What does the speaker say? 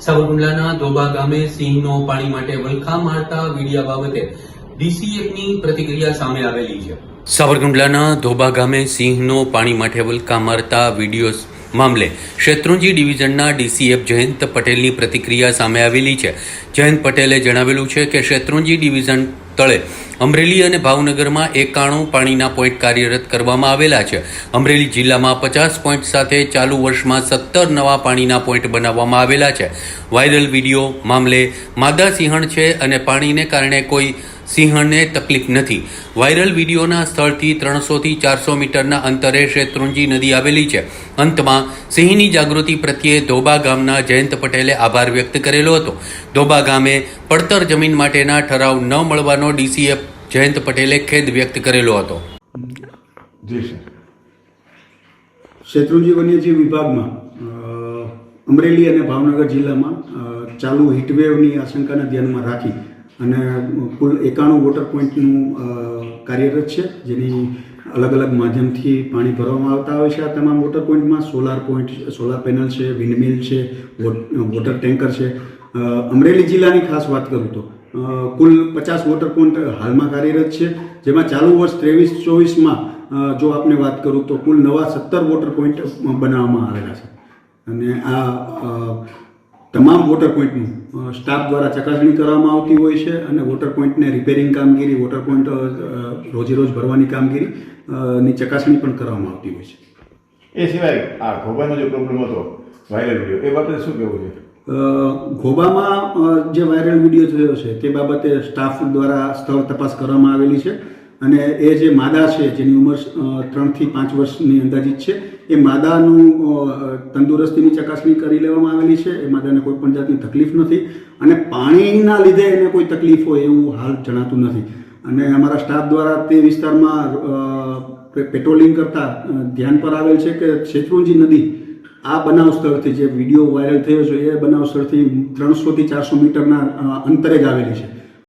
સાવરકુંડલાના ધોબા ગામે સિંહનો પાણી માટે વલખા મારતા વીડિયા બાબતે ડીસીએફની પ્રતિક્રિયા સામે આવેલી છે. સાવરકુંડલાના ધોબા ગામે સિંહનો પાણી માટે વલખા મારતા વીડિયો મામલે શેત્રુંજી ડિવિઝનના ડીસીએફ જયંત પટેલની પ્રતિક્રિયા સામે આવેલી છે. જયંત પટેલે જણાવેલું છે કે શેત્રુંજી ડિવિઝન તળે અમરેલી અને ભાવનગરમાં એકાણું પાણીના પોઈન્ટ કાર્યરત કરવામાં આવેલા છે. અમરેલી જિલ્લામાં પચાસ પોઈન્ટ સાથે ચાલુ વર્ષમાં સત્તર નવા પાણીના પોઈન્ટ બનાવવામાં આવેલા છે. વાયરલ વીડિયો મામલે માદા સિંહણ છે અને પાણીને કારણે કોઈ સિંહણને તકલીફ નથી. વાયરલ વિડીયોના સ્થળથી ત્રણસોથી ચારસો મીટરના અંતરે શેત્રુંજી નદી આવેલી છે. અંતમાં સિંહની જાગૃતિ પ્રત્યે ધોબા ગામના જયંત પટેલે આભાર વ્યક્ત કરેલો હતો. ધોબા ગામે પડતર જમીન માટેના ઠરાવ ન મળવાનો ડીસીએફ જયંત પટેલે ખેદ વ્યક્ત કરેલો હતો. શેત્રુંજી વન્યજીવ વિભાગમાં અમરેલી અને ભાવનગર જિલ્લામાં ચાલુ હીટવેવની આશંકાને ધ્યાનમાં રાખી અને કુલ એકાણું વોટર પોઈન્ટનું કાર્યરત છે, જેની અલગ અલગ માધ્યમથી પાણી ભરવામાં આવતા હોય છે આ તમામ વોટર પોઈન્ટમાં સોલાર પોઈન્ટ સોલાર પેનલ છે, વિન્ડમિલ છે, વોટ- વોટર ટેન્કર છે. અમરેલી જિલ્લાની ખાસ વાત કરું તો કુલ પચાસ વોટર પોઈન્ટ હાલમાં કાર્યરત છે. જેમાં ચાલુ વર્ષ ત્રેવીસ ચોવીસમાં જો આપને વાત કરું તો કુલ નવા સત્તર વોટર પોઈન્ટ બનાવવામાં આવેલા છે. અને આ તમામ વોટર પોઈન્ટનું સ્ટાફ દ્વારા ચકાસણી કરવામાં આવતી હોય છે અને વોટર પોઈન્ટને રિપેરિંગ કામગીરી વોટર પોઈન્ટ અ, રોજે રોજ ભરવાની કામગીરી ની ચકાસણી પણ કરવામાં આવતી હોય છે. એ સિવાય આ ખોબાનો જે પ્રોબ્લેમ હતો વાયરલ વીડિયો એ બાબતે શું કહેવું છે? ઘોબામાં જે વાયરલ વીડિયો થયો છે તે બાબતે સ્ટાફ દ્વારા સ્થળ તપાસ કરવામાં આવેલી છે. અને એ જે માદા છે, જેની ઉંમર ત્રણથી પાંચ વર્ષની અંદાજિત છે, એ માદાનું તંદુરસ્તીની ચકાસણી કરી લેવામાં આવેલી છે. એ માદાને કોઈ પણ જાતની તકલીફ નથી અને પાણીના લીધે એને કોઈ તકલીફ હોય એવું હાલ જણાતું નથી. અને અમારા સ્ટાફ દ્વારા તે વિસ્તારમાં પેટ્રોલિંગ કરતા ધ્યાન પર આવેલ છે કે શેત્રુંજી નદી, આ બનાવ સ્થળથી જે વીડિયો વાયરલ થયો છે, એ બનાવ સ્થળથી ત્રણસોથી ચારસો મીટરના અંતરે જ આવેલી છે.